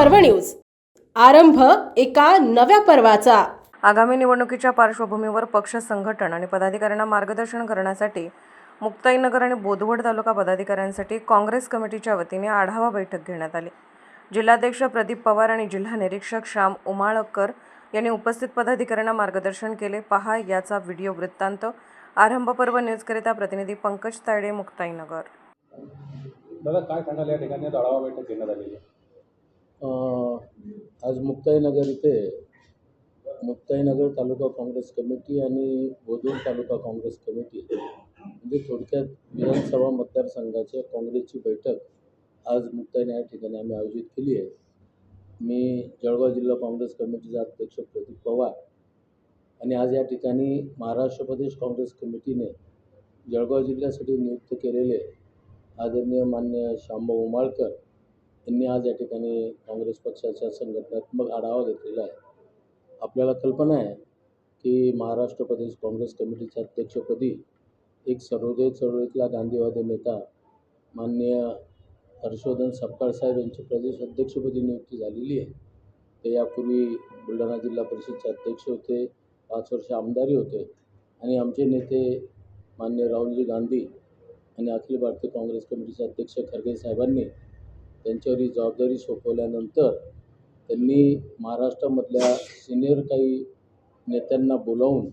पर्व न्यूज. आरंभ एका नव्या पर्वाचा. आगामी निवडणुकीच्या पार्श्वभूमीवर पक्ष संघटन आणि पदाधिकाऱ्यांना मार्गदर्शन करण्यासाठी मुक्ताईनगर आणि बोदवड तालुका पदाधिकाऱ्यांसाठी काँग्रेस कमिटीच्या वतीने आढावा बैठक घेण्यात आली. जिल्हाध्यक्ष प्रदीप पवार आणि जिल्हा निरीक्षक श्याम उमाळकर यांनी उपस्थित पदाधिकाऱ्यांना मार्गदर्शन केले. पहा याचा व्हिडिओ वृत्तांत. आरंभ पर्व न्यूजकरिता प्रतिनिधी पंकज तायडे मुक्ताईनगर. दादा काय सांगाल? या ठिकाणी आढावा बैठक घेण्यात आलेली आहे. आज मुक्ताईनगर इथे मुक्ताईनगर तालुका काँग्रेस कमिटी आणि बोधूर तालुका काँग्रेस कमिटी म्हणजे थोडक्यात विधानसभा मतदारसंघाच्या काँग्रेसची बैठक आज मुक्ताईने या ठिकाणी आम्ही आयोजित केली आहे. मी जळगाव जिल्हा काँग्रेस कमिटीचा अध्यक्ष प्रदीप पवार आणि आज या ठिकाणी महाराष्ट्र प्रदेश काँग्रेस कमिटीने जळगाव जिल्ह्यासाठी नियुक्त केलेले आदरणीय मान्य श्यामभाऊ उमाळकर यांनी आज या ठिकाणी काँग्रेस पक्षाच्या संघटनात्मक आढावा घेतलेला आहे. आपल्याला कल्पना आहे की महाराष्ट्र प्रदेश काँग्रेस कमिटीच्या अध्यक्षपदी एक सर्वोदय चळवळीतला गांधीवादी नेता माननीय हर्षवर्धन सपकाळ साहेब यांची प्रदेश अध्यक्षपदी नियुक्ती झालेली आहे. ते यापूर्वी बुलढाणा जिल्हा परिषदचे अध्यक्ष होते पाच वर्ष आमदारी होते आणि आमचे नेते मान्य राहुलजी गांधी आणि अखिल भारतीय काँग्रेस कमिटीचे अध्यक्ष खरगे साहेबांनी त्यांच्यावर ही जबाबदारी सोपवल्यानंतर त्यांनी महाराष्ट्रामधल्या सिनियर काही नेत्यांना बोलावून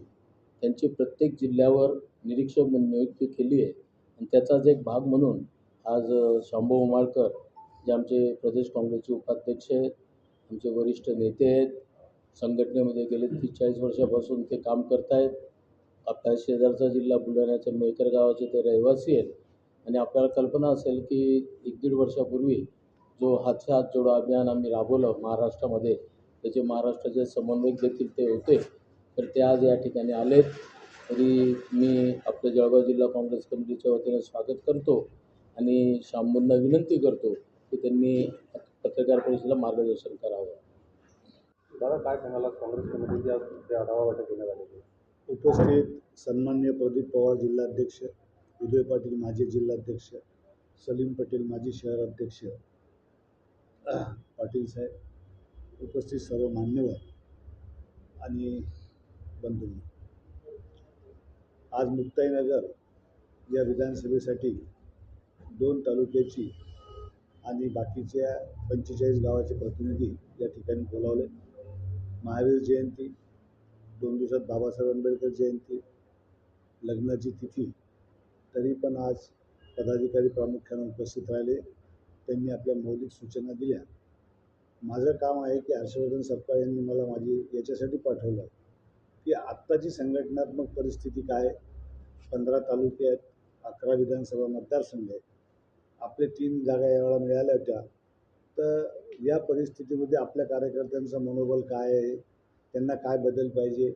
त्यांची प्रत्येक जिल्ह्यावर निरीक्षक म्हणून नियुक्ती केली आहे. आणि त्याचाच एक भाग म्हणून आज शांभू उमाळकर जे आमचे प्रदेश काँग्रेसचे उपाध्यक्ष आहेत आमचे वरिष्ठ नेते आहेत संघटनेमध्ये गेले तीस चाळीस वर्षापासून ते काम करत आहेत आपल्या शेजारचा जिल्हा बुलढाण्याच्या मेकर गावाचे ते रहिवासी आहेत. आणि आपल्याला कल्पना असेल की एक दीड वर्षापूर्वी जो हातच्या हात जोडो अभियान आम्ही राबवलं महाराष्ट्रामध्ये त्याचे महाराष्ट्राचे समन्वयक देखील ते होते. तर ते आज या ठिकाणी आलेत. तरी मी आपल्या जळगाव जिल्हा काँग्रेस कमिटीच्या वतीने स्वागत करतो आणि शांभूंना विनंती करतो की त्यांनी पत्रकार परिषदेला मार्गदर्शन करावं. दादा काय सांगाल आज काँग्रेस कमिटीची आज इथे आढावा बैठक घेण्यात आलेली आहे? उपस्थित सन्मान्य प्रदीप पवार जिल्हाध्यक्ष उदय पाटील माजी जिल्हाध्यक्ष सलीम पटेल माजी शहराध्यक्ष पाटील साहेब उपस्थित सर्व मान्यवर आणि बंधूंनी. आज मुक्ताईनगर या विधानसभेसाठी दोन तालुक्याची आणि बाकीच्या पंचेचाळीस गावाचे प्रतिनिधी या ठिकाणी बोलावले. महावीर जयंती दोन दिवसात बाबासाहेब आंबेडकर जयंती लग्नाची तिथी तरी पण आज पदाधिकारी प्रामुख्याने उपस्थित राहिले. त्यांनी आपल्या मौलिक सूचना दिल्या. माझं काम आहे की हर्षवर्धन सपकाळ यांनी मला माझी याच्यासाठी पाठवलं. की आत्ताची संघटनात्मक परिस्थिती काय पंधरा तालुके आहेत अकरा विधानसभा मतदारसंघ आहेत. आपले तीन जागा यावेळा मिळाल्या होत्या. तर या परिस्थितीमध्ये आपल्या कार्यकर्त्यांचं मनोबल काय आहे? त्यांना काय बदल पाहिजे?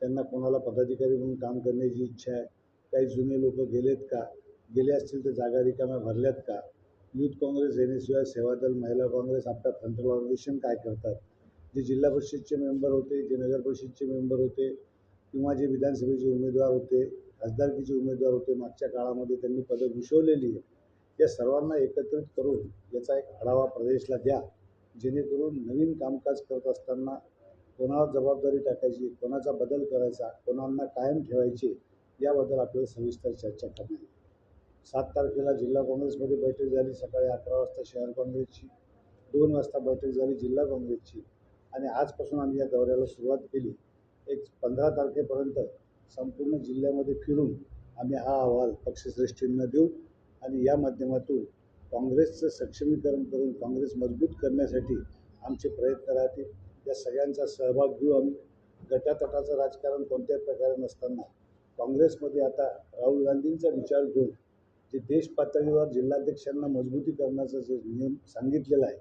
त्यांना कोणाला पदाधिकारी म्हणून काम करण्याची इच्छा आहे? काही जुने लोक गेलेत का? गेले असतील तर जागा रिकाम्या भरल्यात का? Youth Congress N S Y Sevadal Mahila Congress आपल्या फ्रंटल ऑर्गनायझेशन काय करतात? जे जिल्हा परिषदचे मेंबर होते जे नगर परिषदचे मेंबर होते किंवा जे विधानसभेचे उमेदवार होते खासदारकीचे उमेदवार होते मागच्या काळामध्ये त्यांनी पदं भूषवलेली आहे या सर्वांना एकत्रित करून याचा एक आढावा प्रदेशला द्या. जेणेकरून नवीन कामकाज करत असताना कोणावर जबाबदारी टाकायची कोणाचा बदल करायचा कोणांना कायम ठेवायचे याबद्दल आपल्याला सविस्तर चर्चा करणार आहे. सात तारखेला जिल्हा काँग्रेसमध्ये बैठक झाली. सकाळी अकरा वाजता शहर काँग्रेसची दोन वाजता बैठक झाली जिल्हा काँग्रेसची. आणि आजपासून आम्ही या दौऱ्याला सुरुवात केली. एक पंधरा तारखेपर्यंत संपूर्ण जिल्ह्यामध्ये फिरून आम्ही हा अहवाल पक्षश्रेष्ठींना देऊ आणि या माध्यमातून काँग्रेसचं सक्षमीकरण करून काँग्रेस मजबूत करण्यासाठी आमचे प्रयत्न राहतील. या सगळ्यांचा सहभाग घेऊ आम्ही. गटातटाचं राजकारण कोणत्याही प्रकारे नसताना काँग्रेसमध्ये आता राहुल गांधींचा विचार घेऊन जे देश पातळीवर जिल्हाध्यक्षांना मजबूतीकरणाचा जे नियम सांगितलेला आहे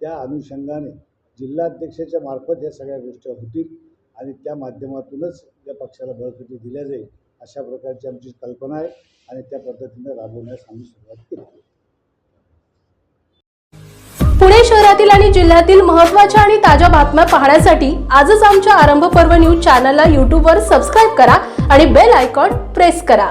त्या अनुषंगाने जिल्हाध्यक्षाच्या मार्फत या सगळ्या गोष्टी होतील आणि त्या माध्यमातूनच या पक्षाला बळकटी दिल्या जाईल अशा प्रकारची आमची कल्पना आहे आणि त्या पद्धतीने राबवण्यास आम्ही सुरुवात केली. पुणे शहरातील आणि जिल्ह्यातील महत्त्वाच्या आणि ताज्या बातम्या पाहण्यासाठी आजच आमच्या आरंभ पर्व न्यूज चॅनलला यूट्यूबवर सबस्क्राईब करा आणि बेल आयकॉन प्रेस करा.